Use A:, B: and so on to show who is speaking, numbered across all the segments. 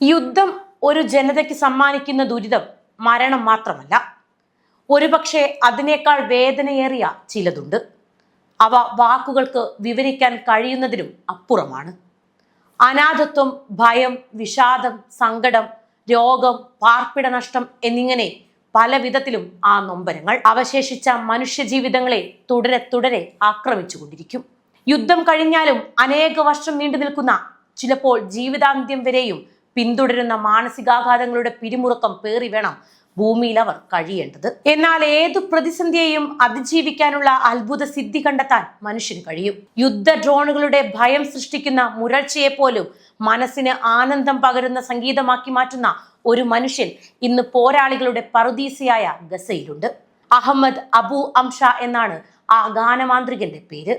A: യുദ്ധം ഒരു ജനതയ്ക്ക് സമ്മാനിക്കുന്ന ദുരിതം മരണം മാത്രമല്ല. ഒരുപക്ഷെ അതിനേക്കാൾ വേദനയേറിയ ചിലതുണ്ട്. അവ വാക്കുകൾക്ക് വിവരിക്കാൻ കഴിയുന്നതിനും അപ്പുറമാണ്. അനാഥത്വം ഭയം വിഷാദം സങ്കടം രോഗം പാർപ്പിട നഷ്ടം എന്നിങ്ങനെ പല വിധത്തിലും ആ നൊമ്പരങ്ങൾ അവശേഷിച്ച മനുഷ്യജീവിതങ്ങളെ തുടരെ തുടരെ ആക്രമിച്ചുകൊണ്ടിരിക്കും. യുദ്ധം കഴിഞ്ഞാലും അനേക വർഷം നീണ്ടു നിൽക്കുന്ന ചിലപ്പോൾ ജീവിതാന്ത്യം വരെയും പിന്തുടരുന്ന മാനസികാഘാതങ്ങളുടെ പിരിമുറുക്കം പേറി വേണം ഭൂമിയിൽ അവർ കഴിയേണ്ടത്. എന്നാൽ ഏതു പ്രതിസന്ധിയെയും അതിജീവിക്കാനുള്ള അത്ഭുത സിദ്ധി കണ്ടെത്താൻ മനുഷ്യന് കഴിയും. യുദ്ധ ഡ്രോണുകളുടെ ഭയം സൃഷ്ടിക്കുന്ന മുരൾച്ചയെ പോലും മനസ്സിന് ആനന്ദം പകരുന്ന സംഗീതമാക്കി മാറ്റുന്ന ഒരു മനുഷ്യൻ ഇന്ന് പോരാളികളുടെ പറുദീസയായ ഗസയിലുണ്ട്. അഹമ്മദ് അബു അംഷ എന്നാണ് ആ ഗാനമാന്ത്രികന്റെ പേര്.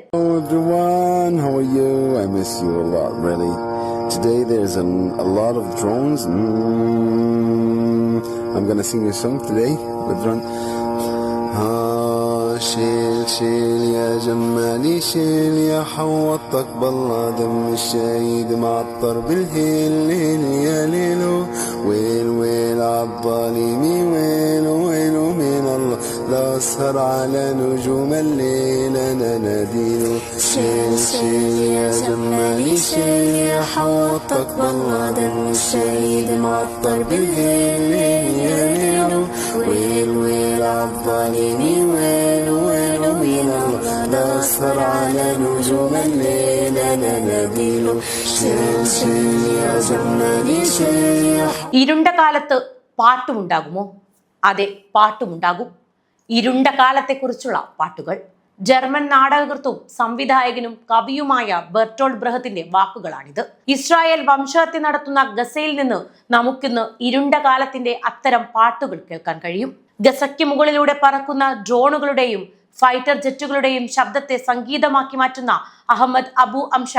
B: Today there's an, a lot of drones. Mm, I'm gonna sing a song today with drone. آه شيل شيل يا جمالي شيل يا حوطك بالله دم الشهيد معطر بالهيل ليل يا ليلو ويل ويل عالظالمين ويل ويل من الله لا أسهر على نجوم الليل أنا ناديله شيل شيل يا جمالي شيل يا حوطك بالله دم الشهيد معطر بالهيل ليل يا ليلو ويل ويل عالظالمين ويل ويل من الله لا أسهر على نجوم الليل أنا ناديله شيل شيل يا جمالي شيل يا
A: ഇരുണ്ട കാലത്ത് പാട്ടുമുണ്ടാകുമോ അതെ പാട്ടുമുണ്ടാകും ഇരുണ്ട കാലത്തെക്കുറിച്ചുള്ള പാട്ടുകൾ. ജർമ്മൻ നാടകകൃത്തും സംവിധായകനും കവിയുമായ ബെർട്ടോൾ ബ്രഹത്തിന്റെ വാക്കുകളാണിത്. ഇസ്രായേൽ വംശഹത്യ നടത്തുന്ന ഗസയിൽ നിന്ന് നമുക്കിന്ന് ഇരുണ്ട കാലത്തിന്റെ അത്തരം പാട്ടുകൾ കേൾക്കാൻ കഴിയും. ഗസയ്ക്ക് മുകളിലൂടെ പറക്കുന്ന ഡ്രോണുകളുടെയും ഫൈറ്റർ ജെറ്റുകളുടെയും ശബ്ദത്തെ സംഗീതമാക്കി മാറ്റുന്ന അഹമ്മദ് അബു അംഷ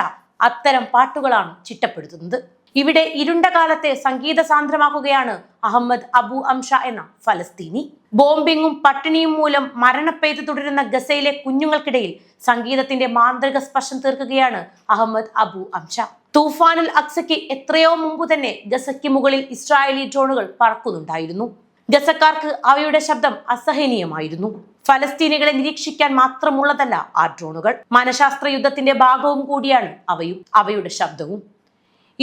A: അത്തരം പാട്ടുകളാണ് ചിട്ടപ്പെടുത്തുന്നത്. ഇവിടെ ഇരുണ്ട കാലത്തെ സംഗീത സാന്ദ്രമാക്കുകയാണ് അഹമ്മദ് അബു അംഷ എന്ന ഫലസ്തീനി. ബോംബിങ്ങും പട്ടിണിയും മൂലം മരണപ്പെയ്ത് തുടരുന്ന ഗസയിലെ കുഞ്ഞുങ്ങൾക്കിടയിൽ സംഗീതത്തിന്റെ മാന്ത്രിക സ്പർശം തീർക്കുകയാണ് അഹമ്മദ് അബു അംഷ. തൂഫാനുൽ അക്സയ്ക്ക് എത്രയോ മുമ്പ് തന്നെ ഗസയ്ക്ക് മുകളിൽ ഇസ്രായേലി ഡ്രോണുകൾ പറക്കുന്നുണ്ടായിരുന്നു. ഗസക്കാർക്ക് അവയുടെ ശബ്ദം അസഹനീയമായിരുന്നു. ഫലസ്തീനികളെ നിരീക്ഷിക്കാൻ മാത്രമുള്ളതല്ല ആ ഡ്രോണുകൾ. മനഃശാസ്ത്ര യുദ്ധത്തിന്റെ ഭാഗവും കൂടിയാണ് അവയും അവയുടെ ശബ്ദവും.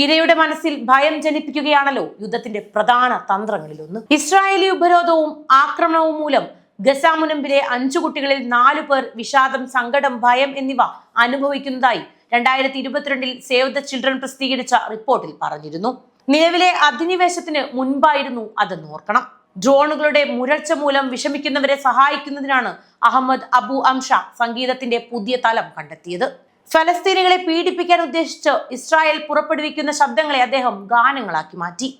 A: ഇരയുടെ മനസ്സിൽ ഭയം ജനിപ്പിക്കുകയാണല്ലോ യുദ്ധത്തിന്റെ പ്രധാന തന്ത്രങ്ങളിലൊന്ന്. ഇസ്രായേലി ഉപരോധവും ആക്രമണവും മൂലം ഗസ മുനമ്പിലെ അഞ്ചു കുട്ടികളിൽ നാലു പേർ വിഷാദം സങ്കടം ഭയം എന്നിവ അനുഭവിക്കുന്നതായി രണ്ടായിരത്തി ഇരുപത്തിരണ്ടിൽ സേവ് ദ ചിൽഡ്രൻ പ്രസിദ്ധീകരിച്ച റിപ്പോർട്ടിൽ പറഞ്ഞിരുന്നു. നിലവിലെ അധിനിവേശത്തിന് മുൻപായിരുന്നു അത് ഓർക്കണം. ഡ്രോണുകളുടെ മുരൾച്ച മൂലം വിഷമിക്കുന്നവരെ സഹായിക്കുന്നതിനാണ് അഹമ്മദ് അബു അംഷ സംഗീതത്തിന്റെ പുതിയ തലം കണ്ടെത്തിയത്. ഫലസ്തീനികളെ പീഡിപ്പിക്കാൻ ഉദ്ദേശിച്ച് ഇസ്രായേൽ പുറപ്പെടുവിക്കുന്ന ശബ്ദങ്ങളെ അദ്ദേഹം ഗാനങ്ങളാക്കി മാറ്റി.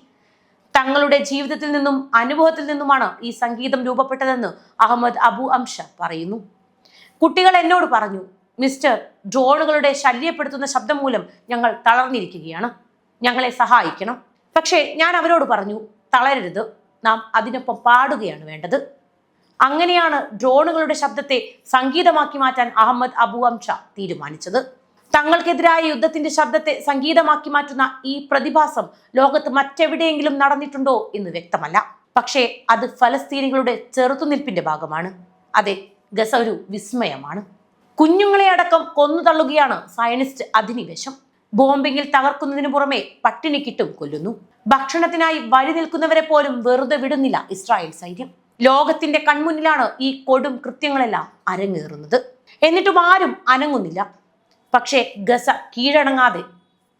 A: തങ്ങളുടെ ജീവിതത്തിൽ നിന്നും അനുഭവത്തിൽ നിന്നുമാണ് ഈ സംഗീതം രൂപപ്പെട്ടതെന്ന് അഹമ്മദ് അബു അംഷ പറയുന്നു. കുട്ടികൾ എന്നോട് പറഞ്ഞു മിസ്റ്റർ ഡ്രോണുകളുടെ ശല്യപ്പെടുത്തുന്ന ശബ്ദം മൂലം ഞങ്ങൾ തളർന്നിരിക്കുകയാണ്. ഞങ്ങളെ സഹായിക്കണം. പക്ഷേ ഞാൻ അവരോട് പറഞ്ഞു തളരരുത്. നാം അതിനൊപ്പം പാടുകയാണ് വേണ്ടത്. അങ്ങനെയാണ് ഡ്രോണുകളുടെ ശബ്ദത്തെ സംഗീതമാക്കി മാറ്റാൻ അഹമ്മദ് അബു അംഷ തീരുമാനിച്ചത്. തങ്ങൾക്കെതിരായ യുദ്ധത്തിന്റെ ശബ്ദത്തെ സംഗീതമാക്കി മാറ്റുന്ന ഈ പ്രതിഭാസം ലോകത്ത് മറ്റെവിടെയെങ്കിലും നടന്നിട്ടുണ്ടോ എന്ന് വ്യക്തമല്ല. പക്ഷേ അത് ഫലസ്തീനികളുടെ ചെറുത്തുനിൽപ്പിന്റെ ഭാഗമാണ്. അതെ ഗസ ഒരു വിസ്മയമാണ്. കുഞ്ഞുങ്ങളെ അടക്കം കൊന്നു തള്ളുകയാണ് സയനിസ്റ്റ് അധിനിവേശം. ബോംബിങ്ങിൽ തകർക്കുന്നതിന് പുറമെ പട്ടിണിക്കിട്ടും കൊല്ലുന്നു. ഭക്ഷണത്തിനായി വഴി നിൽക്കുന്നവരെ പോലും വെറുതെ വിടുന്നില്ല ഇസ്രായേൽ സൈന്യം. ലോകത്തിന്റെ കൺമുന്നിലാണ് ഈ കൊടും കൃത്യങ്ങളെല്ലാം അരങ്ങേറുന്നത്. എന്നിട്ടും ആരും അനങ്ങുന്നില്ല. പക്ഷേ ഗസ കീഴടങ്ങാതെ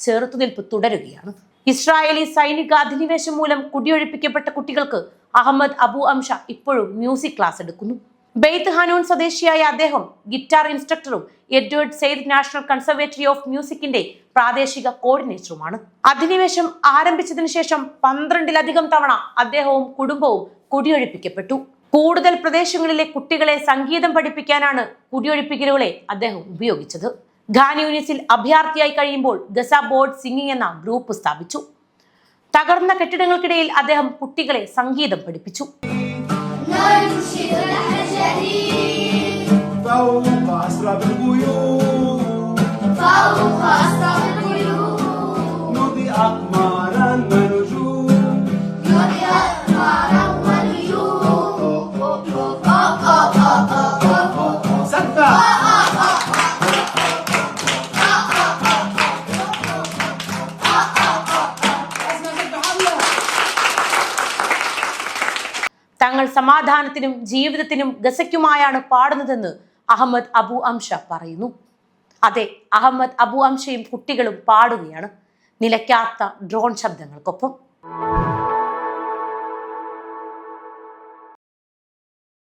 A: ചെറുത്തുനിൽപ്പ് തുടരുകയാണ്. ഇസ്രായേലി സൈനിക അധിനിവേശം മൂലം കുടിയൊഴിപ്പിക്കപ്പെട്ട കുട്ടികൾക്ക് അഹമ്മദ് അബു അംഷ ഇപ്പോഴും മ്യൂസിക് ക്ലാസ് എടുക്കുന്നു. ബെയ്ത്ത് ഹനൂൺ സ്വദേശിയായ അദ്ദേഹം guitar ഇൻസ്ട്രക്ടറും Edward Said national conservatory of മ്യൂസിക്കിന്റെ പ്രാദേശിക കോർഡിനേറ്ററുമാണ്. അധിനിവേശം ആരംഭിച്ചതിനു ശേഷം പന്ത്രണ്ടിലധികം തവണ അദ്ദേഹവും കുടുംബവും കുടിയൊഴിപ്പിക്കപ്പെട്ടു കൂടുതൽ പ്രദേശങ്ങളിലെ കുട്ടികളെ സംഗീതം പഠിപ്പിക്കാനാണ് കുടിയൊഴിപ്പിക്കലുകളെ അദ്ദേഹം ഉപയോഗിച്ചത് ഖാൻ യൂണിസിൽ അഭയാർത്ഥിയായി കഴിയുമ്പോൾ ഗസ ബോർഡ് സിംഗിങ് എന്ന ഗ്രൂപ്പ് സ്ഥാപിച്ചു തകർന്ന കെട്ടിടങ്ങൾക്കിടയിൽ അദ്ദേഹം കുട്ടികളെ സംഗീതം പഠിപ്പിച്ചു
C: ننشد الحجرين
D: فوق أسراب الغيوم
C: فوق أسطح البيوت
D: نضيء
A: തങ്ങൾ സമാധാനത്തിനും ജീവിതത്തിനും ഗസയ്ക്കുമായാണ് പാടുന്നതെന്ന് അഹമ്മദ് അബു അംഷ പറയുന്നു. അതെ അഹമ്മദ് അബു അംഷയും കുട്ടികളും പാടുകയാണ്. നിലയ്ക്കാത്ത ഡ്രോൺ ശബ്ദങ്ങൾക്കൊപ്പം.